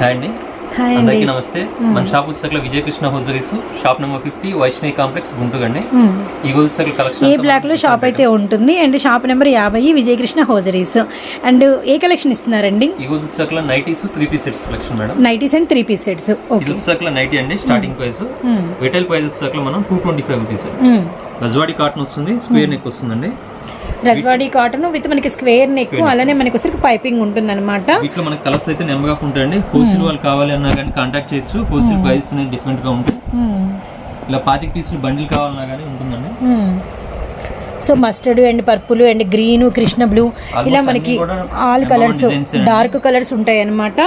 Hi అండి. Hi అందరికీ నమస్తే. మన షాప్ పుస్తకాల Vijayakrishna hosieries shop number fifty Vaishnavi complex Guntur అండి. ఈ పుస్తకాల కలెక్షన్ ఏ బ్లాక్లో షాప్ అయితే ఉంటుంది. అండ్ షాప్ నెంబర్ యాభై Vijayakrishna hosieries and a collection ఇస్తున్నారండి? ఈ పుస్తకాల nighties three piece sets collection madam. Nighties and three piece sets. Okay. పుస్తకాల నైటీ అండి స్టార్టింగ్ ప్రైస్. రిటైల్ ప్రైస్ పుస్తకాలు మనం టూ ట్వంటీ ఫైవ్ రూపీస్. గజవాడి కాటన్ వస్తుంది స్క్వేర్ నెక్ వస్తుందండి. రజ్వాడి కాటన్ విత్ మనకి స్క్వేర్ నెక్ అలానే మనకి వచ్చరికి పైపింగ్ ఉంటుంది అనమాట వీటిలో మనకి కలర్స్ అయితే ఆఫ్ ఉంటాయండి. హోల్సేల్ వాళ్ళు కావాలి అన్నా కానీ కాంటాక్ట్ చేయొచ్చు. హోల్సేల్ ప్రైస్ అనేది డిఫరెంట్గా ఉంటాయి. ఇలా పాతిక పీసులు బండిల్ కావాలన్నా కానీ ఉంటుందండి. So mustard and purple and green Krishna blue ఇలా మనకి ఆల్ కలర్స్. డార్క్ కలర్స్ ఉంటాయి అనమాట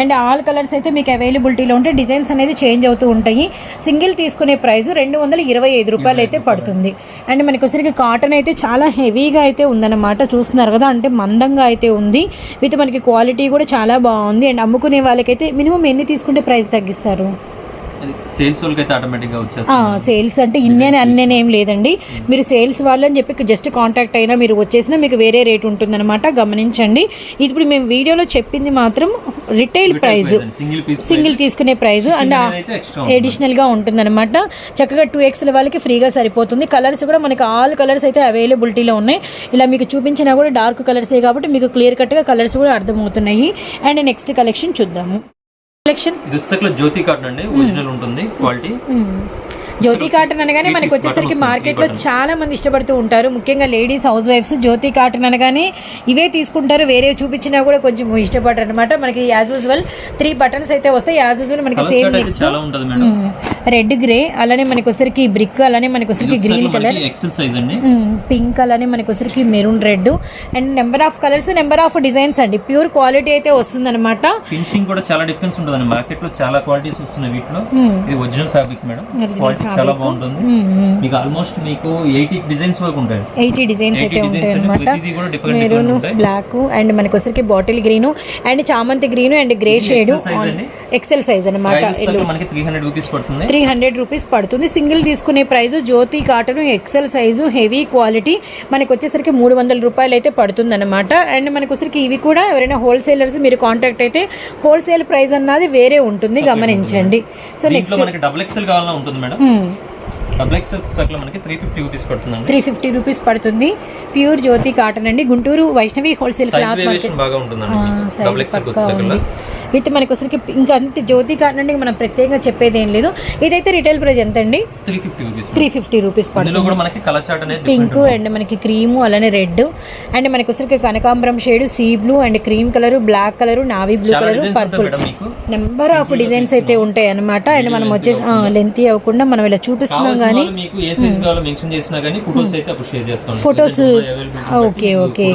అండ్. ఆల్ కలర్స్ అయితే మీకు అవైలబిలిటీలో ఉంటాయి డిజైన్స్ అనేది చేంజ్ అవుతూ ఉంటాయి. సింగిల్ తీసుకునే ప్రైస్ రెండు వందల ఇరవై ఐదు రూపాయలు అయితే పడుతుంది. అండ్ మనకి వచ్చరికి కాటన్ అయితే చాలా హెవీగా అయితే ఉందన్నమాట. చూస్తున్నారు కదా అంటే మందంగా అయితే ఉంది. విత్ మనకి క్వాలిటీ కూడా చాలా బాగుంది. అండ్ అమ్ముకునే వాళ్ళకైతే మినిమం ఎన్ని తీసుకుంటే ప్రైస్ తగ్గిస్తారు? సేల్స్ వచ్చేస్తుంది. సేల్స్ అంటే ఇన్నే అన్నేనే ఏం లేదండి. మీరు సేల్స్ వాళ్ళని చెప్పి జస్ట్ కాంటాక్ట్ అయినా మీరు వచ్చేసినా మీకు వేరే రేట్ ఉంటుందన్నమాట. గమనించండి. ఇప్పుడు మేము వీడియోలో చెప్పింది మాత్రం రిటైల్ ప్రైస్ సింగిల్ తీసుకునే ప్రైస్ అండ్ ఎడిషనల్గా ఉంటుందన్నమాట. చక్కగా టూ ఎక్స్ల వాళ్ళకి ఫ్రీగా సరిపోతుంది. కలర్స్ కూడా మనకి ఆల్ కలర్స్ అయితే అవైలబిలిటీలో ఉన్నాయి. ఇలా మీకు చూపించినా కూడా డార్క్ కలర్సే కాబట్టి మీకు క్లియర్ కట్గా కలర్స్ కూడా అర్థమవుతున్నాయి. అండ్ నెక్స్ట్ కలెక్షన్ చూద్దాము. కలెక్షన్ ఇది వచ్చేసరికి జ్యోతి కార్డ్ అండి ఒరిజినల్ ఉంటుంది క్వాలిటీ జ్యోతి కాటన్ అనగానే మనకి వచ్చేసరికి మార్కెట్లో చాలా మంది ఇష్టపడుతూ ఉంటారు. ముఖ్యంగా లేడీస్ హౌస్ వైఫ్స్ జ్యోతి కాటన్ అనగానే ఇవే తీసుకుంటారు. వేరే చూపించినా కూడా కొంచెం ఇష్టపడరు అనమాట మనకి యాజ్ యూజువల్ త్రీ బటన్స్ అయితే వస్తాయి. యాజ్ యూజువల్ మనకి సేమ్ ఉంటది రెడ్ గ్రే అలానే మనకి వచ్చరికి బ్రిక్ అలానే మనకి వచ్చరికి గ్రీన్ కలర్ పింక్ అలానే మనకి వచ్చరికి maroon red and number of colours number of designs అండి. ప్యూర్ క్వాలిటీ అయితే వస్తుందన్నమాట ఫినిషింగ్ కూడా చాలా డిఫరెన్స్ ఉంటుందండి. మార్కెట్లో చాలా క్వాలిటీస్ వస్తున్నాయి వీటిలో. ఇది ఒరిజినల్ ఫ్యాబ్రిక్ మేడం. చాలా బాగుంటుంది. మీకు ఆల్మోస్ట్ మీకు ఎయిటీ డిజైన్స్ వరకు ఉంటాయి. ఎయిటీ డిజైన్స్ అయితే 80 ఉంటాయి అనమాట మెరూన్. బ్లాక్ అండ్ మనకి వచ్చరికి బాటిల్ గ్రీన్ అండ్ చామంతి green and grey shade. XL size అనమాట మనకి త్రీ హండ్రెడ్ రూపీస్ పడుతుంది. త్రీ హండ్రెడ్ రూపీస్ పడుతుంది. సింగిల్ తీసుకునే price Jyothi cotton XL size heavy quality మనకి వచ్చేసరికి మూడు వందల రూపాయలు అయితే పడుతుంది అనమాట అండ్ మనకి వచ్చరికి ఇవి కూడా ఎవరైనా హోల్సేలర్స్ మీరు కాంటాక్ట్ అయితే హోల్సేల్ ప్రైస్ అన్నది వేరే ఉంటుంది గమనించండి. సో నెక్స్ట్ మనకి డబుల్ ఎక్స్ఎల్ కావాలన్నా ఉంటుంది మేడం. సర్కిల్ మనకి త్రీ ఫిఫ్టీ రూపీస్ పడుతుందండి. త్రీ ఫిఫ్టీ రూపీస్ పడుతుంది. ప్యూర్ జ్యోతి కాటన్ అండి. గుంటూరు వైష్ణవి హోల్సేల్ క్లాత్ బాగా విత్ మనకి వచ్చరికి ఇంకా అంతే జ్యోతి కాటన్ అంటే మనం ప్రత్యేకంగా చెప్పేది ఏం లేదు. ఇదైతే రిటైల్ ప్రైస్ ఎంత అండి three fifty rupees three fifty rupees ఇందులో పడుతుంది. పింక్ అండ్ మనకి క్రీము అలానే రెడ్ అండ్ మనకి వచ్చరికి కనకాంబరం shade sea blue and cream colour black colour navy blue colour purple number of designs అయితే ఉంటాయి అనమాట అండ్ మనం వచ్చేసి లెంతీ అవ్వకుండా మనం ఇలా చూపిస్తున్నాం కానీ వాళ్ళు మీకు ఏ సైజ్ కావాలో మెన్షన్ చేసినా కానీ ఫోటోస్ అయితే అప్పుడు షేర్ చేస్తాం Photos- ఓకే, ఓకే.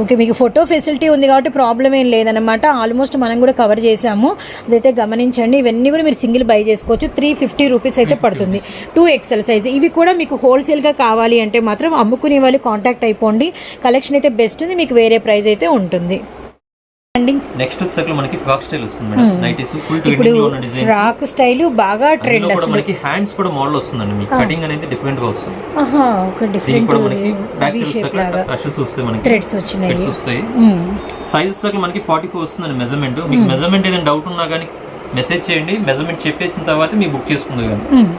ఓకే మీకు ఫోటో ఫెసిలిటీ ఉంది కాబట్టి ప్రాబ్లం ఏం లేదనమాట ఆల్మోస్ట్ మనం కూడా కవర్ చేసాము. అదైతే గమనించండి. ఇవన్నీ కూడా మీరు సింగిల్ బై చేసుకోవచ్చు. త్రీ ఫిఫ్టీ రూపీస్ అయితే పడుతుంది. టూ ఎక్సెల్ సైజ్ ఇవి కూడా మీకు హోల్సేల్గా కావాలి అంటే మాత్రం అమ్ముకునే వాళ్ళు కాంటాక్ట్ అయిపోండి. కలెక్షన్ అయితే బెస్ట్ ఉంది. మీకు వేరే ప్రైస్ అయితే ఉంటుంది. అండి నెక్స్ట్ వచ్చేసరికి మనకి ఫ్రాక్ స్టైల్ వస్తుంది మేడం నైటీస్ ఫుల్ ఇప్పుడు ట్రెండింగ్లో ఉన్న డిజైన్ ఫ్రాక్ స్టైల్ బాగా ట్రెండ్ అసలు. మనకి హ్యాండ్స్ కూడా మోడల్ వస్తుందండి. మీకు కటింగ్ అనేది డిఫరెంట్గా వస్తుంది. ఆహా ఒక దీనికి డిఫరెంట్ కూడా మనకి బ్యాక్ సైడ్ రషల్స్ వస్తాయి మనకి. థ్రెడ్స్ వచ్చినాయి. Threads వస్తాయి. సైజ్ వచ్చేసరికి మనకి ఫార్టీ ఫోర్ వస్తుందండి మెజర్మెంట్ మీకు మెజర్మెంట్ ఏదైనా డౌట్ ఉన్నా కానీ మెసేజ్ చేయండి. మెజర్మెంట్ చెప్పేసిన తర్వాత మీకు బుక్ చేసుకుంది కానీ మ్మ్.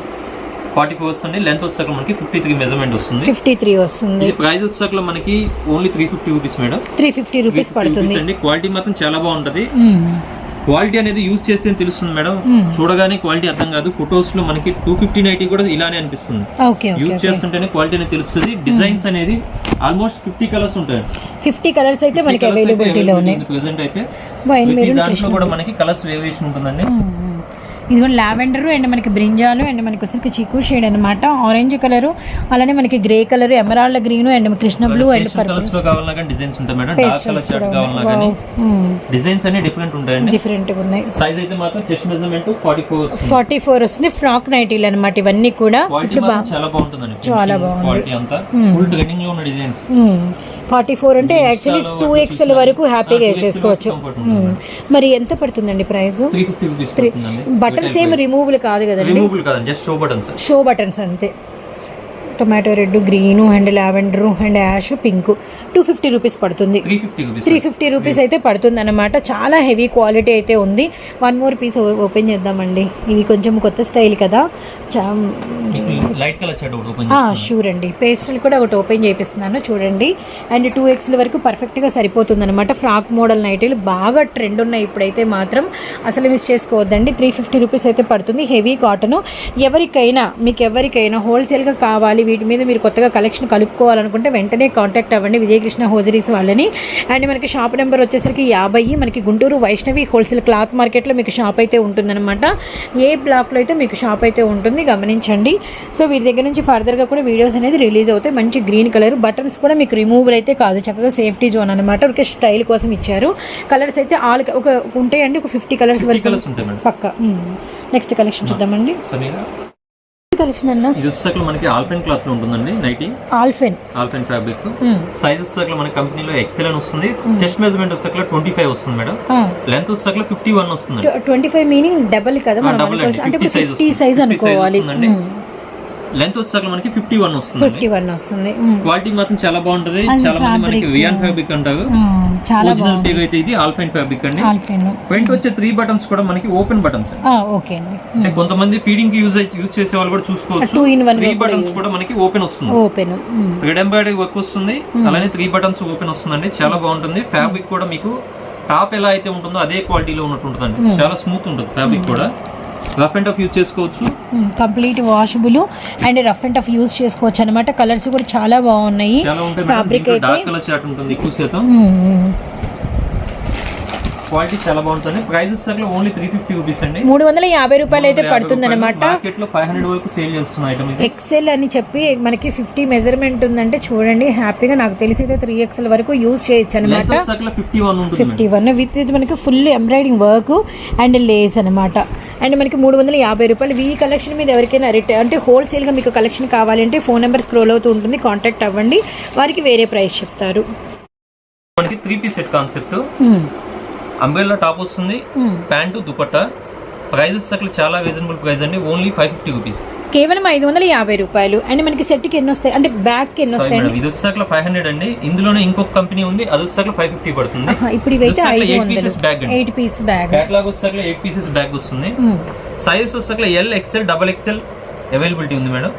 ఫార్టీ ఫోర్ వస్తుంది. లెంత్ వచ్చేసరికి మనకి ఫిఫ్టీ త్రీ మెజర్మెంట్ వస్తుంది. ఫిఫ్టీ త్రీ వస్తుంది. ప్రైస్ వచ్చేసరికి మనకి only three fifty rupees madam. Three fifty rupees పడుతుంది. అండి. క్వాలిటీ మాత్రం చాలా బాగుంటది. క్వాలిటీ అనేది యూజ్ చేస్తే తెలుస్తుంది మేడం? చూడగానే క్వాలిటీ అర్థం కాదు. ఫొటోస్లో మనకి టూ ఫిఫ్టీ నైటీ కూడా ఇలానే అనిపిస్తుంది. యూజ్ చేస్తుంటేనే క్వాలిటీ అనేది తెలుస్తుంది. డిజైన్స్ అనేది ఆల్మోస్ట్ ఫిఫ్టీ కలర్స్ ఉంటాయి. ఫిఫ్టీ కలర్స్ అయితే మనకి అవైలబిలిటీలో ఉన్నాయి ప్రెసెంట్ అయితే దాంట్లో కూడా మనకి కలర్స్ వేరియేషన్ ఉంటుందండి. ఇది కూడా లావెండర్ అండ్ మనకి బ్రింజాలు అండ్ మనకి వచ్చరికి చీకు షేడ్ అనమాట ఆరెంజ్ కలర్ అలానే మనకి grey colour emerald green and Krishna blue and కావాలన్నా కానీ డిజైన్స్ ఉంటాయి మేడం. డార్క్ కలర్ చార్ట్ కావాలన్నా కానీ డిజైన్స్ అన్ని డిఫరెంట్ ఉంటాయండి. డిఫరెంట్ ఉన్నాయి. సైజ్ అయితే మాత్రం chest measurement forty four forty four వస్తుంది. ఫ్రాక్ నైటీలు అనమాట ఇవన్నీ కూడా. చాలా బాగుంటుందండి. చాలా బాగుంది. క్వాలిటీ అంతా. ఫుల్ ట్రెండింగ్లో ఉన్న డిజైన్స్ ఫార్టీ ఫోర్ అంటే యాక్చువల్లీ టూ ఎక్స్ఎల్ వరకు హ్యాపీగా వేసేసుకోవచ్చు. మరి ఎంత పడుతుందండి ప్రైస్ రూపీస్ పడుతుందండి. బటన్స్ ఏమి రిమూవబుల్ కాదు కదండి. రిమూవబుల్ కాదండి just show buttons show buttons అంతే. Tomato red green and lavender and ash pink. Two fifty rupees పడుతుంది. త్రీ ఫిఫ్టీ రూపీస్ అయితే పడుతుంది. అనమాట చాలా హెవీ క్వాలిటీ అయితే ఉంది. వన్ మోర్ పీస్ ఓపెన్ చేద్దామండి. ఇది కొంచెం కొత్త స్టైల్ కదా. షూర్ అండి పేస్టల్ కూడా ఒకటి ఓపెన్ చేపిస్తున్నాను. చూడండి. అండ్ టూ ఎక్స్ల వరకు పర్ఫెక్ట్గా సరిపోతుంది అనమాట ఫ్రాక్ మోడల్ నైటీలు బాగా ట్రెండ్ ఉన్నాయి ఇప్పుడైతే మాత్రం. అసలు మిస్ చేసుకోవద్దండి. త్రీ ఫిఫ్టీ రూపీస్ అయితే పడుతుంది. Heavy cotton. ఎవరికైనా మీకు ఎవరికైనా హోల్సేల్గా కావాలి వీటి మీద మీరు కొత్తగా కలెక్షన్ కలుపుకోవాలనుకుంటే వెంటనే కాంటాక్ట్ అవ్వండి. విజయకృష్ణ హోజరీస్ వాళ్ళని. అండ్ మనకి షాప్ నెంబర్ వచ్చేసరికి యాభై. మనకి గుంటూరు వైష్ణవి హోల్సేల్ క్లాత్ మార్కెట్లో మీకు షాప్ అయితే ఉంటుందన్నమాట. ఏ బ్లాక్లో అయితే మీకు షాప్ అయితే ఉంటుంది గమనించండి. సో వీరి దగ్గర నుంచి ఫర్దర్గా కూడా వీడియోస్ అనేది రిలీజ్ అవుతాయి. మంచి గ్రీన్ కలర్ బటన్స్ కూడా మీకు రిమూవల్ అయితే కాదు. చక్కగా సేఫ్టీ జోన్ అనమాట ఒక స్టైల్ కోసం ఇచ్చారు. కలర్స్ అయితే ఆల్ ఒక ఉంటాయండి. ఒక ఫిఫ్టీ కలర్స్ వరకు పక్క. నెక్స్ట్ కలెక్షన్ చూద్దామండి. కలెక్షన్ అన్న? ఇది వచ్చేసరికి మనకి ఆల్పెన్ క్లాత్లో ఉంటుందండి nighty. Alpine. Alpine fabric size వచ్చేసరికి మన కంపెనీలో ఎక్సెల్ అని వస్తుంది. చెస్ట్ మెజర్మెంట్ వచ్చేసరికి ట్వంటీ ఫైవ్ వస్తుంది మేడం. లెంత్ వచ్చేసరికి ఫిఫ్టీ వన్ వస్తుంది. ట్వంటీ ఫైవ్ మీనింగ్ డబల్ కదా. అండి. అంటే 50 size ఫిఫ్టీ. సైజ్ 50 size అనుకోవాలి. లెంత్ వచ్చేసరికి మనకి ఫిఫ్టీ వన్ వస్తుంది. ఫిఫ్టీ వన్ వస్తుంది. మ్మ్. క్వాలిటీ మాత్రం చాలా బాగుంటది. చాలా మంది మనకి. వియాన్ ఫ్యాబ్రిక్ అంటారు. చాలా అయితే ఇది ఆల్ఫైన్ ఫ్యాబ్రిక్ అండి. ఫ్రంట్ వచ్చే త్రీ బటన్స్ కూడా మనకి ఓపెన్ బటన్స్ ఓకే అండి. అంటే కొంతమంది ఫీడింగ్కి యూజ్ యూజ్ చేసే వాళ్ళు కూడా చూసుకోవచ్చు. త్రీ బటన్స్ కూడా మనకి ఓపెన్ వస్తుంది. ఓపెన్ థ్రెడ్ ఎంబ్రాయిడరీ వర్క్ వస్తుంది. అలానే త్రీ బటన్స్ ఓపెన్ వస్తుందండి. చాలా బాగుంటుంది. ఫ్యాబ్రిక్ కూడా మీకు టాప్ ఎలా అయితే ఉంటుందో అదే క్వాలిటీలో ఉన్నట్టు ఉంటుందండి. చాలా స్మూత్ ఉంటుంది ఫ్యాబ్రిక్ కూడా. రఫ్ అండ్ టఫ్ యూజ్ చేసుకోవచ్చు? Complete washable and rough and tough use చేసుకోవచ్చు అనమాట కలర్స్ కూడా చాలా బాగున్నాయి. ఫ్యాబ్రిక్ అయితే. డార్క్ కలర్ చాట్ ఉంటుంది ఎక్కువ శాతం. క్వాలిటీ చాలా బాగుంటుంది. ప్రైజెస్ సర్లో ఓన్లీ త్రీ ఫిఫ్టీ రూపీస్ అండి. మూడు వందల యాభై రూపాయలు అయితే పడుతుంది అనమాట మార్కెట్లో ఫైవ్ హండ్రెడ్ వరకు సేల్ చేస్తున్న ఐటమ్ ఇది. ఎక్సెల్ అని చెప్పి మనకి ఫిఫ్టీ మెజర్మెంట్ ఉందంటే చూడండి హ్యాపీగా నాకు తెలిసి అయితే త్రీ ఎక్సెల్ వరకు యూస్ చేయొచ్చు అనమాట ఫిఫ్టీ వన్ ఉంటుంది ఫిఫ్టీ వన్ విత్ ఇది మనకి full embroidering work and lace అనమాట అండ్ మనకి మూడు వందల యాభై రూపాయలు. ఈ కలెక్షన్ మీద ఎవరికైనా రిట అంటే హోల్సేల్గా మీకు కలెక్షన్ కావాలంటే ఫోన్ నెంబర్ స్క్రోల్ అవుతూ ఉంటుంది. కాంటాక్ట్ అవ్వండి. వారికి వేరే ప్రైస్ చెప్తారు. మనకి three piece set concept umbrella top వస్తుంది ప్యాంటు దుపట్టా. ప్రైజెస్ సర్కిల్ చాలా రీజనబుల్ ప్రైస్ అండి. ఓన్లీ ఫైవ్ ఫిఫ్టీ రూపీస్ కేవలం ఐదు వందల యాభై రూపాయలు. అండ్ మనకి సెట్కి ఎన్ని వస్తాయి? అంటే బ్యాగ్కి ఎన్ని సారీ వస్తాయండి మేడం ఇది వచ్చేసరికి ఫైవ్ హండ్రెడ్ అండి. ఇందులోనే ఇంకొక కంపెనీ ఉంది అది వచ్చేసరికి ఫైవ్ ఫిఫ్టీ పడుతుంది. ఇప్పుడు ఇవైతే eight pieces bag eight piece bag వచ్చేసరికి ఎయిట్ పీసెస్ బ్యాగ్ వస్తుంది. సైజ్ వచ్చేసరికి L XL double XL availability ఉంది మేడం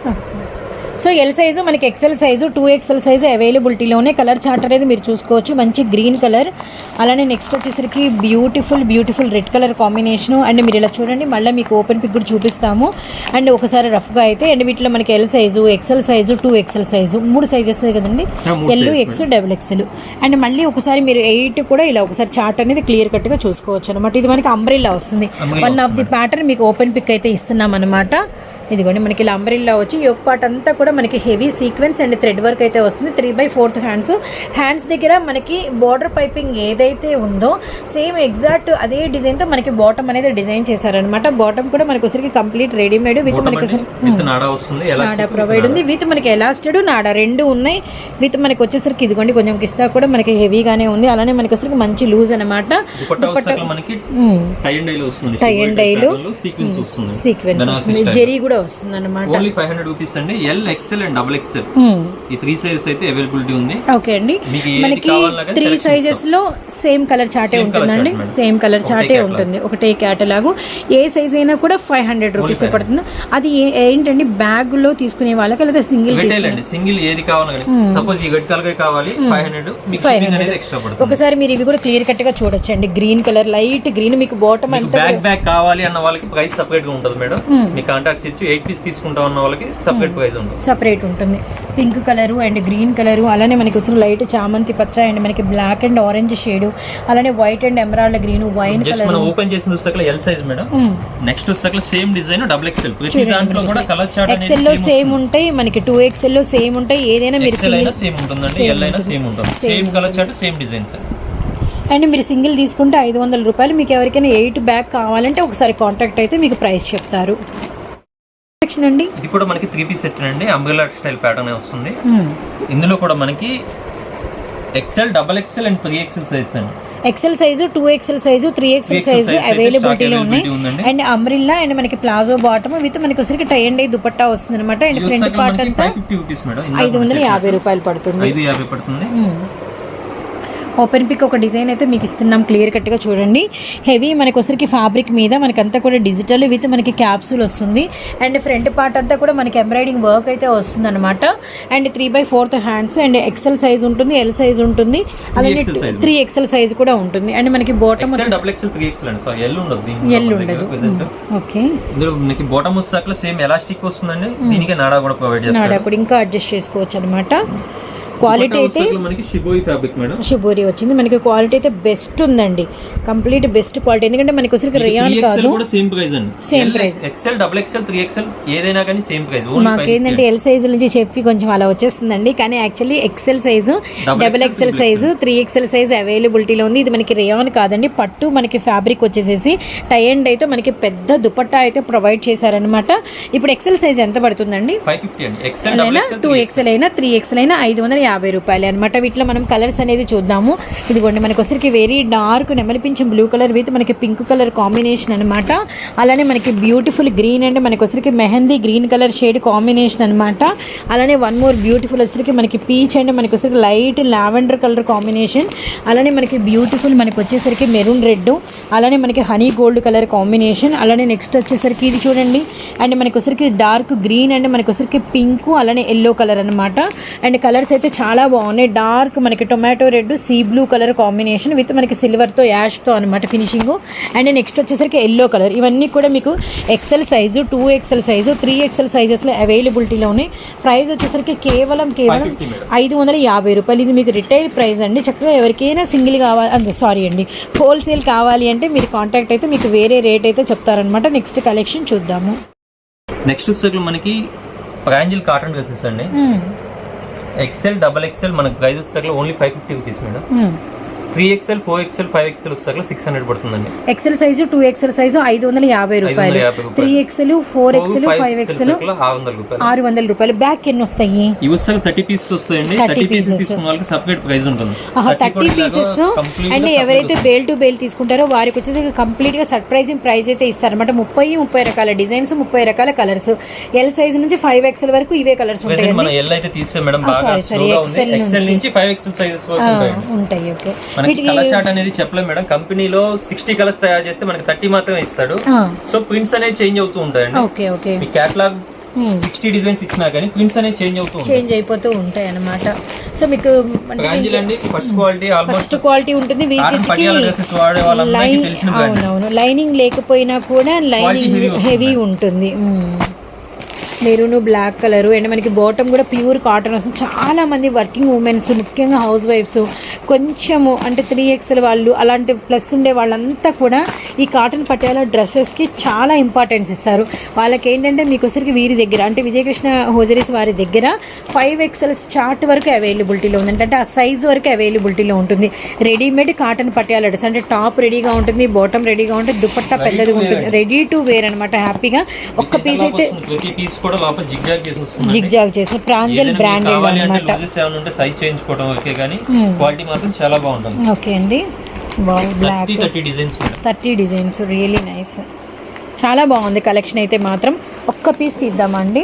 సో ఎల్ సైజు మనకి XL size two XL size అవైలబిలిటీలోనే colour chart అనేది మీరు చూసుకోవచ్చు. మంచి గ్రీన్ కలర్ అలానే నెక్స్ట్ వచ్చేసరికి beautiful beautiful red colour combination and మీరు ఇలా చూడండి మళ్ళీ మీకు ఓపెన్ పిక్ కూడా చూపిస్తాము. అండ్ ఒకసారి రఫ్గా అయితే అండ్ వీటిలో మనకి L size XL size two XL size మూడు సైజెస్ కదండి? L X double XL and మళ్ళీ ఒకసారి మీరు ఎయిట్ కూడా ఇలా ఒకసారి చార్ట్ అనేది క్లియర్ కట్గా చూసుకోవచ్చు అనమాట ఇది మనకి అంబ్రిల్లా వస్తుంది. వన్ ఆఫ్ ది ప్యాటర్న్ మీకు ఓపెన్ పిక్ అయితే ఇస్తున్నాం అనమాట ఇదిగోండి మనకి ఇలా అంబ్రిల్లా వచ్చి యోగ్ పార్ట్ అంతా కూడా మనకి heavy sequence and thread work అయితే వస్తుంది. Three by fourth hands hands దగ్గర మనకి బార్డర్ పైపింగ్ ఏదైతే ఉందో సేమ్ ఎగ్జాక్ట్ అదే డిజైన్తో మనకి బాటమ్ అనేది డిజైన్ చేశారనమాట బాటమ్ కూడా మనకి ఒకసారికి కంప్లీట్ రెడీమేడ్ విత్ మనకి విత్ నాడా ప్రొవైడ్ ఉంది. విత్ మనకి ఎలాస్టెడ్ నాడా రెండు ఉన్నాయి. విత్ మనకి వచ్చేసరికి ఇదిగోండి కొంచెం కిస్తా కూడా మనకి హెవీగానే ఉంది. అలానే మనకి వచ్చేసరికి మంచి లూజ్ అనమాట టై అండ్ డైలో సీక్వెన్స్ వస్తుంది. సీక్వెన్స్ వస్తుంది. జెరీ కూడా వస్తుంది అనమాట ఫైవ్ హండ్రెడ్ అండి ఎక్స్ఎల్ అండ్ డబుల్ ఎక్స్ఎల్ ఈ త్రీ సైజెస్ అయితే అవైలబిలిటీ ఉంది. ఓకే అండి. మనకి త్రీ సైజెస్లో సేమ్ కలర్ చాటే ఉంటుందండి. సేమ్ కలర్ చాటే. ఉంటుంది. ఒకటే క్యాటలాగు ఏ సైజ్ అయినా కూడా ఫైవ్ హండ్రెడ్ రూపీస్ పడుతుంది? అది ఏంటండి? బ్యాగ్లో తీసుకునే వాళ్ళకి లేదా సింగిల్ సింగిల్ ఏది కావాలి సపోజ్ ఈ కలర్ కావాలి ఫైవ్ హండ్రెడ్ షిప్పింగ్ అనేది ఎక్స్ట్రా పడుతుంది. ఒకసారి మీరు ఇవి కూడా క్లియర్ కట్గా చూడొచ్చండి. గ్రీన్ కలర్ లైట్ గ్రీన్ మీకు బాటమ్ అంతా బ్యాక్ బ్యాగ్ కావాలి అన్న వాళ్ళకి ప్రైస్ సపరేట్గా ఉంటుంది మేడం మీ కాంటాక్ట్ ఇచ్చి ఎయిట్ పీస్ తీసుకుంటా ఉన్న వాళ్ళకి సపరేట్ ప్రైస్ ఉంటుంది. సపరేట్ ఉంటుంది. Pink colour and green colour అలానే మనకి వస్తున్న లైట్ చామంతి పచ్చ అండ్ మనకి బ్లాక్ అండ్ ఆరెంజ్ షేడ్ అలానే white and emerald green wine colour open చేసిన పుస్తకాలు ఎల్ సైజ్ మేడం నెక్స్ట్ పుస్తకాలు సేమ్ డిజైన్ డబుల్ ఎక్స్ఎల్ ప్రతి దాంట్లో కూడా కలర్ చార్ట్ ఎక్సెల్లో సేమ్ ఉంటాయి మనకి టూ ఎక్సెల్లో సేమ్ ఉంటాయి ఏదైనా మీరు ఎక్స్ఎల్ అయినా సేమ్ ఉంటుందండి ఎల్ అయినా సేమ్ ఉంటుంది. Same colour chart same designs and మీరు సింగిల్ తీసుకుంటే ఐదు వందల రూపాయలు మీకు ఎవరికైనా ఎయిట్ బ్యాగ్ కావాలంటే ఒకసారి కాంటాక్ట్ అయితే మీకు ప్రైస్ చెప్తారు. అండి? ఇది కూడా మనకి త్రీ పీస్ సెట్ అండి. అంబ్రెలా స్టైల్ ప్యాటర్న్ వస్తుంది. ఇందులో కూడా మనకి XL double XL and. Three XL size అండి XL size two XL size three XL 3XL size అవైలబిలిటీలో ఉన్నాయి. అండ్ అంబ్రిల్లా అండ్ మనకి ప్లాజో బాటమ్ విత్ మనకి వచ్చరికి టై అండ్ దుపట్టా వస్తుంది అనమాట అండ్ ఫ్రంట్ పార్ట్ అంతా ఐదు వందల యాభై రూపాయలు పడుతుంది. ఐదు యాభై పడుతుంది. ఓపెన్ పిక్ ఒక డిజైన్ అయితే మీకు ఇస్తున్నాం క్లియర్ కట్గా చూడండి. హెవీ మనకి వచ్చరికి ఫ్యాబ్రిక్ మీద మనకంతా కూడా డిజిటల్ విత్ మనకి క్యాప్సూల్ వస్తుంది. అండ్ ఫ్రంట్ పార్ట్ అంతా కూడా మనకి ఎంబ్రాయిడింగ్ వర్క్ అయితే వస్తుంది అనమాట and three by fourth hands and XL size ఉంటుంది ఎల్ సైజ్ ఉంటుంది. Size. త్రీ ఎక్సెల్ సైజ్ కూడా ఉంటుంది. అండ్ మనకి బాటమ్ ఎల్ ఉండదు. ఓకే ఇందులో మనకి బాటమ్ వచ్చాక సేమ్ ఎలాస్టిక్ వస్తుందండి. దీనికి నాడా కూడా ప్రొవైడ్ చేస్తారు. నాడా కూడా ఇంకా అడ్జస్ట్ చేసుకోవచ్చు అనమాట క్వాలిటీ అయితే షుబూరి వచ్చింది. మనకి క్వాలిటీ అయితే బెస్ట్ ఉందండి. Complete best quality. ఎందుకంటే మనకి వచ్చరికి రియాన్ కాదు. Same price. XL double XL three XL ఏదైనా కానీ సేమ్ ప్రైస్. మాకేంటంటే ఎల్ సైజు నుంచి చెప్పి కొంచెం అలా వచ్చేస్తుందండి. కానీ actually XL size double XL size three XL size అవైలబిలిటీలో ఉంది. ఇది మనకి రేయాన్ కాదండి. పట్టు మనకి ఫ్యాబ్రిక్ వచ్చేసేసి టై అండ్ అయితే మనకి పెద్ద దుపట్టా అయితే ప్రొవైడ్ చేశారనమాట ఇప్పుడు ఎక్సెల్ సైజ్ ఎంత పడుతుందండి? అండి. ఎక్సెల్ అయినా టూ త్రీ ఎక్స్ఎల్ అయినా ఐదు వందల యాభై రూపాయలు అనమాట వీటిలో మనం కలర్స్ అనేది చూద్దాము. ఇదిగోండి మనకు వచ్చరికి వెరీ డార్క్ నెమలిపించిన బ్లూ కలర్ విత్ మనకి పింక్ కలర్ కాంబినేషన్ అనమాట అలానే మనకి బ్యూటిఫుల్ గ్రీన్ అండ్ మనకి వచ్చరికి mehndi green colour shade combination అనమాట అలానే వన్ మోర్ బ్యూటిఫుల్ వచ్చరికి మనకి పీచ్ అండ్ మనకి వచ్చరికి లైట్ లావెండర్ కలర్ కాంబినేషన్ అలానే మనకి బ్యూటిఫుల్ మనకి వచ్చేసరికి మెరూన్ రెడ్ అలానే మనకి హనీ గోల్డ్ కలర్ కాంబినేషన్ అలానే నెక్స్ట్ వచ్చేసరికి ఇది చూడండి. అండ్ మనకి వచ్చరికి డార్క్ గ్రీన్ అండ్ మనకి వచ్చరికి పింక్ అలానే ఎల్లో కలర్ అనమాట అండ్ కలర్స్ అయితే చాలా బాగున్నాయి. డార్క్ మనకి tomato red sea blue colour combination with మనకి సిల్వర్తో యాష్తో అనమాట ఫినిషింగ్ అండ్ నెక్స్ట్ వచ్చేసరికి ఎల్లో కలర్ ఇవన్నీ కూడా మీకు XL size two XL size three XL సైజెస్లో అవైలబిలిటీలో ఉన్నాయి. ప్రైస్ వచ్చేసరికి కేవలం కేవలం 550 మేడం. ఐదు వందల యాభై రూపాయలు. ఇది మీకు రిటైల్ ప్రైస్ అండి. చక్కగా ఎవరికైనా సింగిల్ కావాలి. సారీ అండి. హోల్సేల్ కావాలి అంటే మీరు కాంటాక్ట్ అయితే మీకు వేరే రేట్ అయితే చెప్తారనమాట నెక్స్ట్ కలెక్షన్ చూద్దాము. నెక్స్ట్ మనకి ప్రాంజిల్ కాటన్ డ్రెస్సెస్ అండి. ఎక్సెల్ డబల్ ఎక్సెల్ మనకు ప్రైజెస్ వచ్చేసరికి only five fifty rupees madam three XL four XL five XL వచ్చేసరికి సిక్స్ హండ్రెడ్ పడుతుందండి. XL size two XL size ఐదు వందల యాభై రూపాయలు. 550 రూపాయలు. Three XL four XL five XL ఆరు వందల రూపాయలు. ఆరు వందల రూపాయలు. బ్యాక్ ఎన్ని వస్తాయి? ఇవి వచ్చేసరికి థర్టీ పీసెస్ వస్తాయండి. 30 థర్టీ పీసెస్. తీసుకున్న వాళ్ళకి సపరేట్ ప్రైస్ ఉంటుంది. థర్టీ పీసెస్ అండ్ ఎవరైతే. బేల్ టు బేల్ తీసుకుంటారో వారికి వచ్చేసి కంప్లీట్గా సర్ప్రైజింగ్ ప్రైస్ అయితే ఇస్తారన్నమాట. ముప్పై ముప్పై రకాల డిజైన్స్ ముప్పై రకాల కలర్స్ ఎల్ సైజ్ నుంచి ఫైవ్ ఎక్స్ఎల్ వరకు ఇవే కలర్స్ ఉంటాయండి. మన ఎల్ అయితే తీస్తే మేడం బాగా ఉంది. XL ఎక్సెల్ నుంచి. ఫైవ్ ఎక్సెల్ సైజెస్ ఉంటాయి ఓకే. మనకి కలర్ చార్ట్ అనేది చెప్పలేం మేడం. కంపెనీలో సిక్స్టీ కలర్స్ తయారు చేస్తే మనకి థర్టీ మాత్రమే ఇస్తాడు. సో ప్రింట్స్ అనేది చేంజ్ అవుతూ ఉంటాయండి. Okay okay. మీ కేటలాగ్ సిక్స్టీ డిజైన్స్ ఇచ్చినా కానీ ప్రింట్స్ అనేది చేంజ్ అవుతూ చేంజ్ అయిపోతూ ఉంటాయి అన్నమాట సో మీకు అండి ఫస్ట్ క్వాలిటీ ఫస్ట్ క్వాలిటీ ఉంటుంది. అవునవును. లైనింగ్ లేకపోయినా కూడా లైనింగ్. హెవీ ఉంటుంది. మెరూన్ బ్లాక్ కలర్ అండ్ మనకి బాటమ్ కూడా ప్యూర్ కాటన్ వస్తుంది. చాలా మంది వర్కింగ్ ఉమెన్స్ ముఖ్యంగా హౌస్ వైఫ్స్ కొంచెము అంటే త్రీ ఎక్స్ఎల్ వాళ్ళు అలాంటి ప్లస్ ఉండే వాళ్ళంతా కూడా ఈ కాటన్ పటియాల డ్రెస్సెస్కి చాలా ఇంపార్టెన్స్ ఇస్తారు. వాళ్ళకి ఏంటంటే మీకు వచ్చరికి వీరి దగ్గర అంటే విజయకృష్ణ హోజరీస్ వారి దగ్గర ఫైవ్ ఎక్స్ఎల్ చార్ట్ వరకు అవైలబిలిటీలో ఉంది. అంటే ఆ సైజ్ వరకు అవైలబిలిటీలో ఉంటుంది. రెడీమేడ్ కాటన్ పటియాల డ్రెస్ అంటే టాప్ రెడీగా ఉంటుంది బాటమ్ రెడీగా ఉంటుంది దుపట్టా పెద్దది ఉంటుంది. రెడీ టు వేర్ అనమాట హ్యాపీగా. ఒక్క పీస్ అయితే ప్రతి పీస్ కూడా లోపల జిగ్జాగ్ చేసి వస్తుంది చేసిన ప్రాంజల్ ఏమైనా ఉంటే సైజ్ చేయించుకోవడం ఓకే కానీ క్వాలిటీ మాత్రం చాలా బాగుంటుంది. ఓకే అండి. Thirty thirty designs madam. Thirty designs really nice చాలా బాగుంది కలెక్షన్ అయితే మాత్రం. ఒక్క పీస్ తీద్దామండి.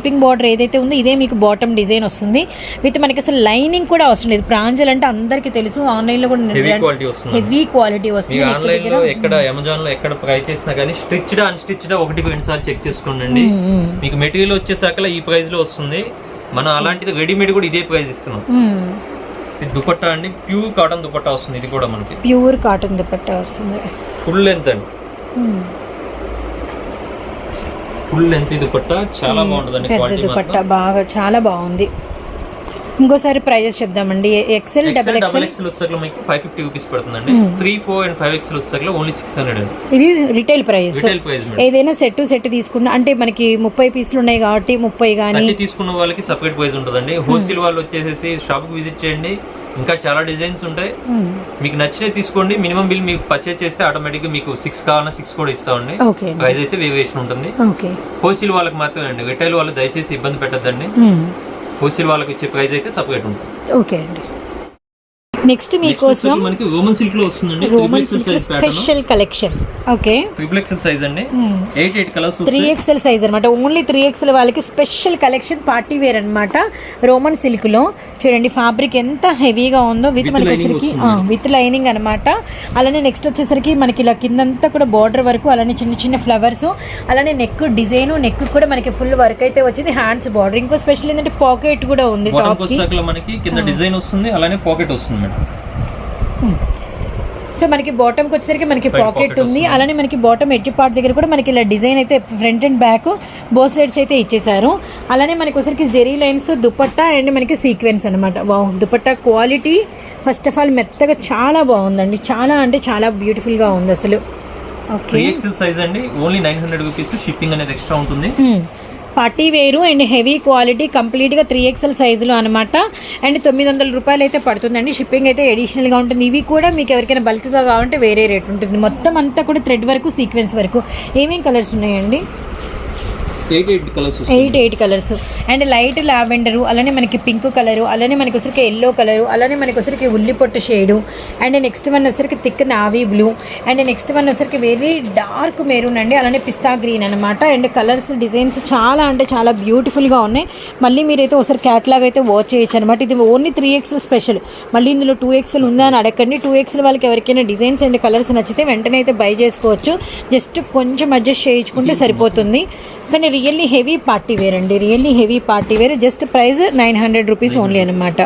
పైపింగ్ బార్డర్ ఏదైతే ఉందో ఇదే మీకు బాటమ్ డిజైన్ వస్తుంది. విత్ మనకి అసలు లైనింగ్ కూడా అవసరం లేదు. ప్రాంజల్ అంటే అందరికీ తెలుసు. ఆన్లైన్లో కూడా క్వాలిటీ వస్తుంది. హెవీ క్వాలిటీ వస్తుంది ఆన్లైన్లో ఎక్కడ అమెజాన్లో ఎక్కడ ట్రై చేసినా కానీ స్టిచ్డ్ అన్స్టిచ్డ్ సార్లు చెక్ చేసుకోండి. మీకు మెటీరియల్ వచ్చేసాక ఈ ప్రైస్లో వస్తుంది. మనం అలాంటిది రెడీమేడ్ కూడా ఇదే ప్రైస్ ఇస్తున్నాం. దుపట్టా అండి. ప్యూర్ కాటన్ దుపట్టా వస్తుంది. ఇది కూడా మనకి. ప్యూర్ కాటన్ దుపట్టా వస్తుంది. ఫుల్ లెంత్ అండి. ఫుల్ లెంత్ ఇది దుపట్టా చాలా బాగుంటుందండి పెద్ద క్వాలిటీ దుపట్టా బాగా చాలా బాగుంది. ఇంకోసారి ప్రైజెస్ చెప్దామండి. ఎక్సెల్ డబల్ ఎక్సెల్ ఎక్స్ఎల్ వచ్చేసరికి మీకు ఫైవ్ ఫిఫ్టీ రూపీస్ పడుతుందండి. Three four and five XL వచ్చేసరికి ఓన్లీ సిక్స్ హండ్రెడ్ అండి. ఇవి రిటైల్ ప్రైస్ రిటైల్ ప్రైస్ ఏదైనా సెట్ టు సెట్ తీసుకున్నా అంటే మనకి ముప్పై పీసులు ఉన్నాయి కాబట్టి ముప్పై కానీ తీసుకున్న వాళ్ళకి సపరేట్ ప్రైస్ ఉంటుందండి. హోల్సేల్ వాళ్ళు వచ్చేసేసి షాప్కి విజిట్ చేయండి. ఇంకా చాలా డిజైన్స్ ఉంటాయి. మీకు నచ్చినవి తీసుకోండి. మినిమం బిల్ మీకు పర్చేజ్ చేస్తే ఆటోమేటిక్గా మీకు సిక్స్ కావాలన్నా సిక్స్ కూడా ఇస్తామండి ఓకే అండి. ప్రైస్ అయితే వేరియేషన్ ఉంటుంది. హోల్సేల్ వాళ్ళకి మాత్రమే అండి రిటైల్ వాళ్ళు దయచేసి ఇబ్బంది పెట్టద్దండి. హోల్సేల్ వాళ్ళకి ఇచ్చే ప్రైస్ అయితే సపరేట్ ఉంటుంది. ఓకే అండి. నెక్స్ట్ మీకోసం మనకి రోమన్ సిల్క్లో వస్తుందండి. Roman silk special collection okay triple XL size అండి. Eight eight colours three XL size అనమాట ఓన్లీ త్రీ ఎక్స్ఎల్ వాళ్ళకి స్పెషల్ కలెక్షన్ పార్టీ వేర్ అనమాట రోమన్ సిల్క్లో. చూడండి ఫ్యాబ్రిక్ ఎంత హెవీగా ఉందో విత్ మనకి వచ్చేసరికి. విత్ లైనింగ్ అనమాట అలానే నెక్స్ట్ వచ్చేసరికి మనకి ఇలా కిందంతా కూడా బార్డర్ వరకు అలానే చిన్న చిన్న ఫ్లవర్స్ అలానే నెక్ డిజైన్ నెక్ కూడా మనకి ఫుల్ వర్క్ అయితే వచ్చింది. హ్యాండ్స్ బార్డర్ ఇంకో స్పెషల్ ఏంటంటే పాకెట్ కూడా ఉంది టాప్ మనకి కింద డిజైన్ వస్తుంది అలానే పాకెట్ వస్తుంది మేడం. సో మనకి బాటమ్కి వచ్చేసరికి మనకి పాకెట్ ఉంది. అలానే మనకి బాటమ్ ఎడ్జ్ పార్ట్ దగ్గర కూడా మనకి ఇలా డిజైన్ అయితే front and back both sides అయితే ఇచ్చేసారు అలానే మనకి వచ్చేసరికి జెరీ లైన్స్తో దుపట్టా అండ్ మనకి సీక్వెన్స్ అనమాట wow dupatta quality first of all మెత్తగా చాలా బాగుందండి. చాలా అంటే చాలా బ్యూటిఫుల్గా ఉంది అసలు. ఓకే సైజ్ అండి. Only nine hundred rupees shipping అనేది ఎక్స్ట్రా ఉంటుంది. Party wear and heavy quality కంప్లీట్గా త్రీ ఎక్స్ఎల్ సైజులో అనమాట అండ్ తొమ్మిది వందల రూపాయలు అయితే పడుతుందండి. షిప్పింగ్ అయితే అడిషనల్గా ఉంటుంది. ఇవి కూడా మీకు ఎవరికైనా బల్క్గా కావాలంటే వేరే రేట్ ఉంటుంది. మొత్తం అంతా కూడా థ్రెడ్ వరకు సీక్వెన్స్ వరకు ఏమేం కలర్స్ ఉన్నాయండి? Eight eight colours and light lavender అలానే మనకి పింక్ కలరు అలానే మనకి వచ్చరికి ఎల్లో కలరు అలానే మనకి వచ్చరికి ఉల్లి పొట్టు షేడు అండ్ నెక్స్ట్ వన్ వచ్చరికి thick navy blue and next one వచ్చరికి వెరీ డార్క్ మెరూన్ అండి అలానే పిస్తా గ్రీన్ అనమాట అండ్ కలర్స్ డిజైన్స్ చాలా అంటే చాలా బ్యూటిఫుల్గా ఉన్నాయి. మళ్ళీ మీరైతే ఒకసారి క్యాట్లాగ్ అయితే వాచ్ చేయొచ్చు అనమాట ఇది ఓన్లీ త్రీ ఎక్స్ఎల్ స్పెషల్ మళ్ళీ ఇందులో టూ ఎక్స్ఎల్ ఉందా అని అడగండి టూ ఎక్స్ఎల్ వాళ్ళకి ఎవరికైనా డిజైన్స్ అండ్ కలర్స్ నచ్చితే వెంటనే అయితే బై చేసుకోవచ్చు. జస్ట్ కొంచెం అడ్జస్ట్ చేయించుకుంటే సరిపోతుంది. కానీ రియల్లీ హెవీ పార్టీ వేర్ అండి. Really heavy party wear. Just price nine hundred rupees only అనమాట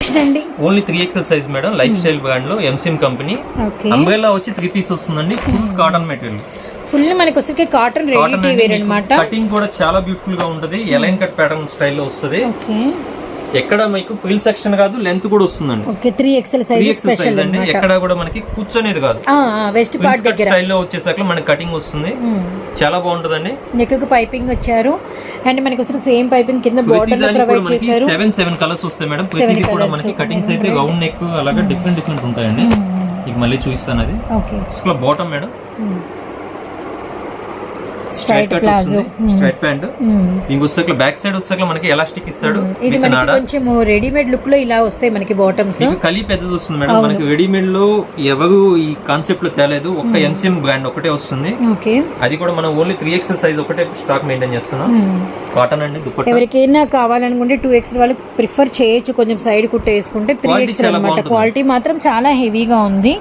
నెక్స్ట్ అండి. Only three XL size madam life style బ్రాండ్లో ఎంసిఎం కంపెనీ. ఓకే. అంబ్రెల్లా వచ్చి త్రీ పీస్ వస్తుందండి ఫుల్ కాటన్ మెటీరియల్. ఫుల్ మనకి వచ్చరికి cotton ready wear అనమాట cutting కూడా చాలా బ్యూటిఫుల్గా ఉంటది ఎలైన్ కట్ ప్యాటర్న్ స్టైల్లో వస్తుంది. ఓకే. ఎక్కడ మీకు ఫిల్ సెక్షన్ కాదు లెంత్ కూడా వస్తుందండి. Okay three XL size special అండి. ఎక్కడ కూడా మనకి కూర్చొనేది కాదు. వెస్ట్ పార్ట్ దగ్గర. స్టైల్లో వచ్చేసాక మనకి కటింగ్ వస్తుంది. చాలా బాగుంటదండి. నెక్ పైపింగ్ వచ్చారు. అండ్ మనకి వచ్చరికి సేమ్ పైపింగ్ కింద బార్డర్లో ప్రొవైడ్ చేశారు. సెవెన్ సెవెన్ కలర్స్ వస్తాయి మేడం. ప్రతిదీ కూడా. మనకి కటింగ్స్ అయితే రౌండ్ నెక్ అలాగా డిఫరెంట్ డిఫరెంట్ ఉంటాయండి. మీకు మళ్ళీ చూపిస్తాను అది. Okay bottom madam straight palazzo straight pant. ఇంకొక బ్యాక్ సైడ్ వచ్చాక మనకి ఎలాస్టిక్ ఇస్తాడు? ఇది మనకి కొంచెం రెడీమేడ్ లుక్లో ఇలా వస్తాయి మనకి బాటమ్స్ కలి పెద్దది వస్తుంది మేడం. మనకి రెడీమేడ్లో ఎవరు ఈ కాన్సెప్ట్లో తేలేదు. ఒక్క ఎంసీఎం బ్రాండ్ ఒకటే వస్తుంది. ఓకే. అది కూడా మనం ఓన్లీ త్రీ ఎక్సెల్ సైజ్ ఒకటే స్టాక్ మెయింటైన్ చేస్తున్నాం. కాటన్ అండి దుప్పట్ట. ఎవరికైనా కావాలనుకుంటే టూ ఎక్స్ వాళ్ళు ప్రిఫర్ చేయొచ్చు. కొంచెం సైడ్ కుట్ట వేసుకుంటే త్రీ Quality ఎక్స్ చాలా అనమాట బాగుంటుంది. క్వాలిటీ మాత్రం చాలా హెవీగా ఉంది.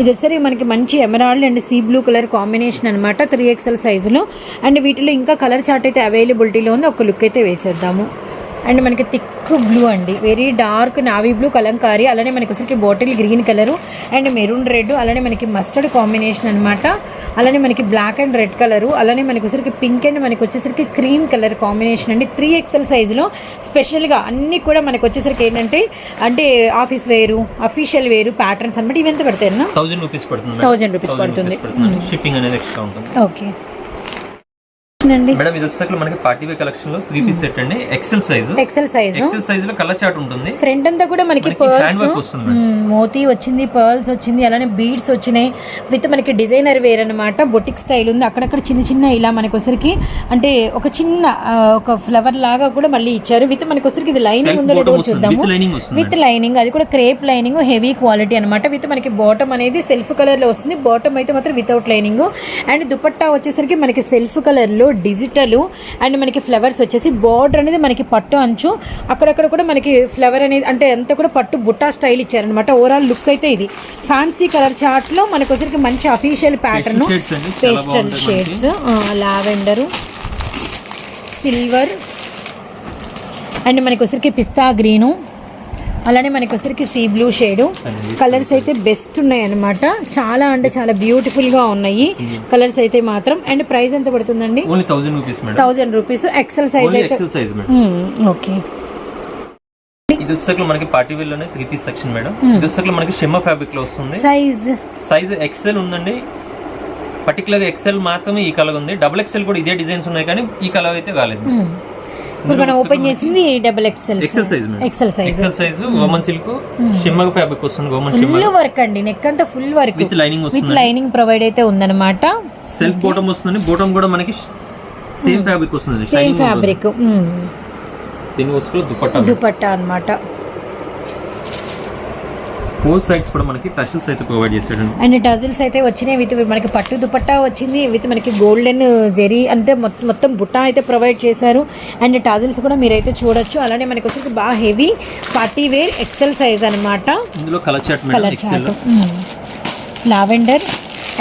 ఇది వచ్చేసరికి మనకి మంచి emerald and sea blue colour combination అనమాట త్రీ ఎక్స్ఎల్ సైజులో అండ్ వీటిలో ఇంకా కలర్ చార్ట్ అయితే అవైలబిలిటీలో ఉంది. ఒక లుక్ అయితే వేసేద్దాము. అండ్ మనకి థిక్ బ్లూ అండి. Very dark navy blue Kalamkari. అలానే మనకి వచ్చరికి bottle green colour. And maroon red. అలానే మనకి మస్టర్డ్ కాంబినేషన్ అనమాట అలానే మనకి బ్లాక్ అండ్ రెడ్ కలరు. అలానే మనకి వచ్చరికి పింక్ అండ్ మనకి వచ్చేసరికి క్రీమ్ కలర్ కాంబినేషన్ అండి. త్రీ ఎక్స్ఎల్ సైజులో స్పెషల్గా అన్ని కూడా మనకి వచ్చేసరికి ఏంటంటే అంటే ఆఫీస్ వేరు అఫీషియల్ వేరు ప్యాటర్న్స్ అనమాట ఇవి ఎంత పడతాయి థౌసండ్ రూపీస్ పడుతుంది థౌజండ్ రూపీస్ పడుతుంది. షిప్పింగ్ అనేది ఎక్స్ట్రా ఉంటుంది. ఓకే. మేడం ఇది వచ్చేసరికి మనకి పార్టీ వే కలెక్షన్లో త్రీ పీస్ సెట్ అండి. XL size XL size XL సైజ్లో కలర్ చార్ట్ ఉంటుంది. ఫ్రంట్ అంతా కూడా మనకి పర్ల్స్ మోతీ వచ్చింది పర్ల్స్ వచ్చింది అలానే బీడ్స్ వచ్చినాయి. విత్ మనకి డిజైనర్ వేర్ అనమాట బొటిక్ స్టైల్ ఉంది. అక్కడక్కడ చిన్న చిన్న ఇలా మనకి వచ్చరికి అంటే ఒక చిన్న ఒక ఫ్లవర్ లాగా కూడా మళ్ళీ ఇచ్చారు. విత్ మనకి వచ్చరికి ఇది లైనింగ్ ఉందో లేదో. చూద్దాము. విత్ లైనింగ్ అది కూడా క్రేప్ లైనింగ్ హెవీ క్వాలిటీ అనమాట విత్ మనకి బాటమ్ అనేది సెల్ఫ్ కలర్లో వస్తుంది. బాటమ్ అయితే మాత్రం వితౌట్ లైనింగ్ అండ్ దుపట్టా వచ్చేసరికి మనకి సెల్ఫ్ కలర్లో డిజిటల్ అండ్ మనకి ఫ్లవర్స్ వచ్చేసి బార్డర్ అనేది మనకి పట్టు అంచు. అక్కడక్కడ కూడా మనకి ఫ్లవర్ అనేది అంటే అంతా కూడా పట్టు బుట్టా స్టైల్ ఇచ్చారనమాట ఓవరాల్ లుక్ అయితే ఇది. ఫ్యాన్సీ కలర్ చార్ట్లో మనకి వచ్చరికి మంచి official pattern pastel shades lavender silver and మనకి. వచ్చరికి పిస్తా గ్రీను అలానే మనకి వచ్చరికి సీ బ్లూ షేడు. కలర్స్ అయితే బెస్ట్ ఉన్నాయి అనమాట చాలా అంటే చాలా బ్యూటిఫుల్గా ఉన్నాయి. కలర్స్ అయితే మాత్రం. అండ్ ప్రైస్ ఎంత పడుతుందండి? థౌసండ్ రూపీస్ ఎక్సెల్ సైజ్ అయితే. ఓకే ఇది వచ్చేసరికి మనకి పార్టీ వేర్లోనే త్రీ పీస్ సెక్షన్ మేడం ఇది వచ్చేసరికి మనకి షిమ్మ ఫ్యాబ్రిక్లో వస్తుంది. సైజ్ సైజ్ ఎక్సెల్ ఉందండి. పర్టికులర్ ఎక్సెల్ మాత్రమే ఈ కలర్ ఉంది. డబుల్ ఎక్సెల్ కూడా ఇదే డిజైన్స్ ఉన్నాయి కానీ ఈ కలర్ అయితే కాలేదు. ఇప్పుడు మనం ఓపెన్ చేసింది double XL XL size XL size XL size Roman silk shimmer fabric వస్తుంది షిమ్మర్ ఫుల్ వర్క్ అండి నెక్ అంతా full work with lining with వస్తుంది లైనింగ్ ప్రొవైడ్ అయితే ఉందన్నమాట. సెల్ఫ్ బాటమ్ వస్తుంది బాటమ్ కూడా మనకి సేమ్ ఫ్యాబ్రిక్ వస్తుంది సేమ్ ఫ్యాబ్రిక్ దీని వస్తువులు దుపట్టా దుపట్టా అన్నమాట. ఫోర్ సైడ్స్ కూడా మనకి టషల్స్ అయితే ప్రొవైడ్ చేశాడండి అండ్ టజిల్స్ అయితే వచ్చినాయి విత్ మనకి పట్టు దుపట్టా వచ్చింది విత్ మనకి గోల్డెన్ జెరీ అంటే మొత్తం మొత్తం బుట్ట అయితే ప్రొవైడ్ చేశారు. అండ్ టజిల్స్ కూడా మీరైతే చూడొచ్చు. అలానే మనకి వచ్చేసి బాగా heavy party wear XL size అనమాట ఇందులో colour chart colour chart. Lavender.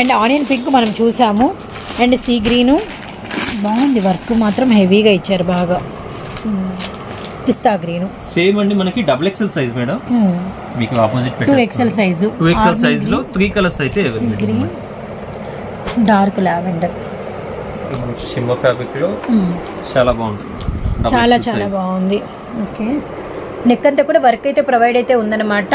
And onion pink మనం చూసాము. And sea green. బాగుంది వర్క్ మాత్రం హెవీగా ఇచ్చారు బాగా. పిస్తా గ్రీను. సేమ్ అండి మనకి డబుల్ ఎక్సెల్ సైజ్ మేడం మీకు opposite two XL size two XL సైజ్లో త్రీ కలర్స్ అయితే గ్రీన్ డార్క్ లావెండర్ షిమ్మ ఫ్యాబ్రిక్లో చాలా బాగుంటుంది. చాలా చాలా. బాగుంది. ఓకే నెక్ అంతా కూడా వర్క్ అయితే ప్రొవైడ్ అయితే ఉందన్నమాట.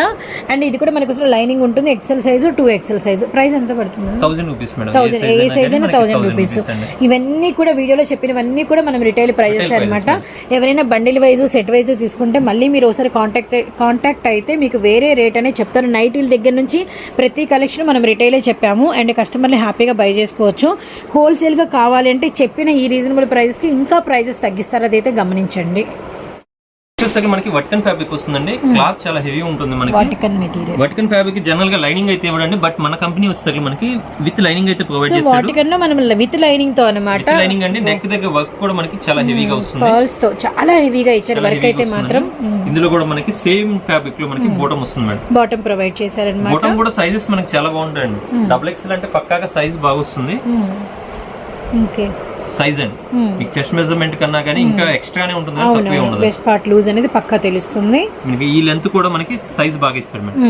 అండ్ ఇది కూడా మనకు అసలు లైనింగ్ ఉంటుంది XL size two XL size price ఎంత పడుతుంది? థౌసండ్ రూపీస్ మేడం థౌసండ్ ఏ సైజ్ అయినా థౌసండ్ రూపీస్ ఇవన్నీ కూడా వీడియోలో చెప్పినవన్నీ కూడా మనం రిటైల్ ప్రైజెస్ అనమాట ఎవరైనా బండిల్ వైజ్ సెట్ వైజ్ తీసుకుంటే మళ్ళీ మీరు ఒకసారి కాంటాక్ట్ కాంటాక్ట్ అయితే మీకు వేరే రేట్ అనేది చెప్తారు నైటీల దగ్గర నుంచి ప్రతి కలెక్షన్ మనం రిటైలే చెప్పాము. అండ్ కస్టమర్ని హ్యాపీగా బై చేసుకోవచ్చు. హోల్సేల్గా కావాలి అంటే చెప్పిన ఈ రీజనబుల్ ప్రైస్కి ఇంకా ప్రైజెస్ తగ్గిస్తారు అదైతే గమనించండి. వచ్చేసరికి మనకి వట్కన్ ఫ్యాబ్రిక్ వస్తుందండి. క్లాత్ చాలా హెవీ ఉంటుంది మనకి. వాటికన్ మెటీరియల్ వట్కన్ ఫ్యాబ్రిక్ జనరల్గా లైనింగ్ అయితే ఇవ్వడండి బట్ మన కంపెనీ వచ్చేసరికి మనకి విత్ లైనింగ్ అయితే ప్రొవైడ్ సో చేస్తాడు వాటికన్లో మనం విత్ లైనింగ్తో అనమాట లైనింగ్ అండి నెక్ దగ్గర వర్క్ కూడా మనకి చాలా హెవీగా వస్తుంది. పర్ల్స్తో చాలా హెవీగా ఇచ్చారు వర్క్ అయితే మాత్రం. ఇందులో కూడా మనకి సేమ్ ఫ్యాబ్రిక్లో మనకి బోటం వస్తుంది మేడం బాటమ్ ప్రొవైడ్ చేశారనమాట బోటం కూడా సైజెస్ మనకి చాలా బాగుంటాయండి. డబుల్ ఎక్స్ఎల్ అంటే పక్కాగా సైజ్ బాగా వస్తుంది ఓకే సైజ్ అండి. మీకు చెస్ట్ మెజర్మెంట్ కన్నా కానీ ఇంకా ఎక్స్ట్రానే ఉంటుంది కానీ తక్కువే ఉండదు. బెస్ట్ పార్ట్ లూజ్ అనేది పక్కా తెలుస్తుంది. మనకి ఈ లెంత్ కూడా మనకి సైజ్ బాగా ఇస్తాడు మేడం.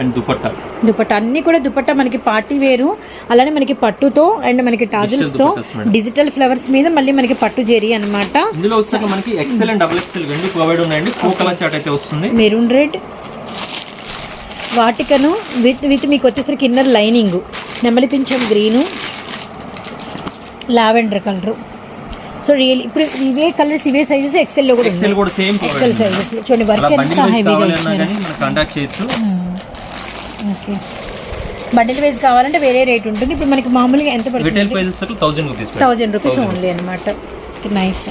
అండ్ దుపట్టా. దుపట్టా అన్ని కూడా దుపట్టా మనకి పార్టీ వేరు. అలానే మనకి పట్టుతో అండ్ మనకి టాజిల్స్తో. డిజిటల్ ఫ్లవర్స్ మీద మళ్ళీ మనకి పట్టు జెరీ అన్నమాట. ఇందులో వచ్చాక మనకి ఎక్సెల్ అండ్ డబుల్ ఎక్సెల్ రెండు ప్రొవైడ్ ఉన్నాయండి. కలర్ చార్ట్ అయితే వస్తుంది. Maroon red Vatican with with మీకు వచ్చేసరికి ఇన్నర్ లైనింగ్ నెమలి పింఛం green lavender colour. So real ఇప్పుడు ఇవే కలర్స్ ఇవే సైజెస్ ఎక్సెల్లో కూడా ఎక్సెల్ కూడా సేమ్ ఎక్సెల్ సైజెస్ చూడండి వర్క్ ఎంత హెవీగా ఇచ్చారు కాంటాక్ట్ చేయొచ్చు. ఓకే బండిల్ వైజ్ కావాలంటే వేరే రేట్ ఉంటుంది. ఇప్పుడు మనకి మామూలుగా ఎంత రిటైల్ పడుతుంది ప్రైస్ వచ్చేసరికి thousand rupees thousand rupees only అనమాట నైస్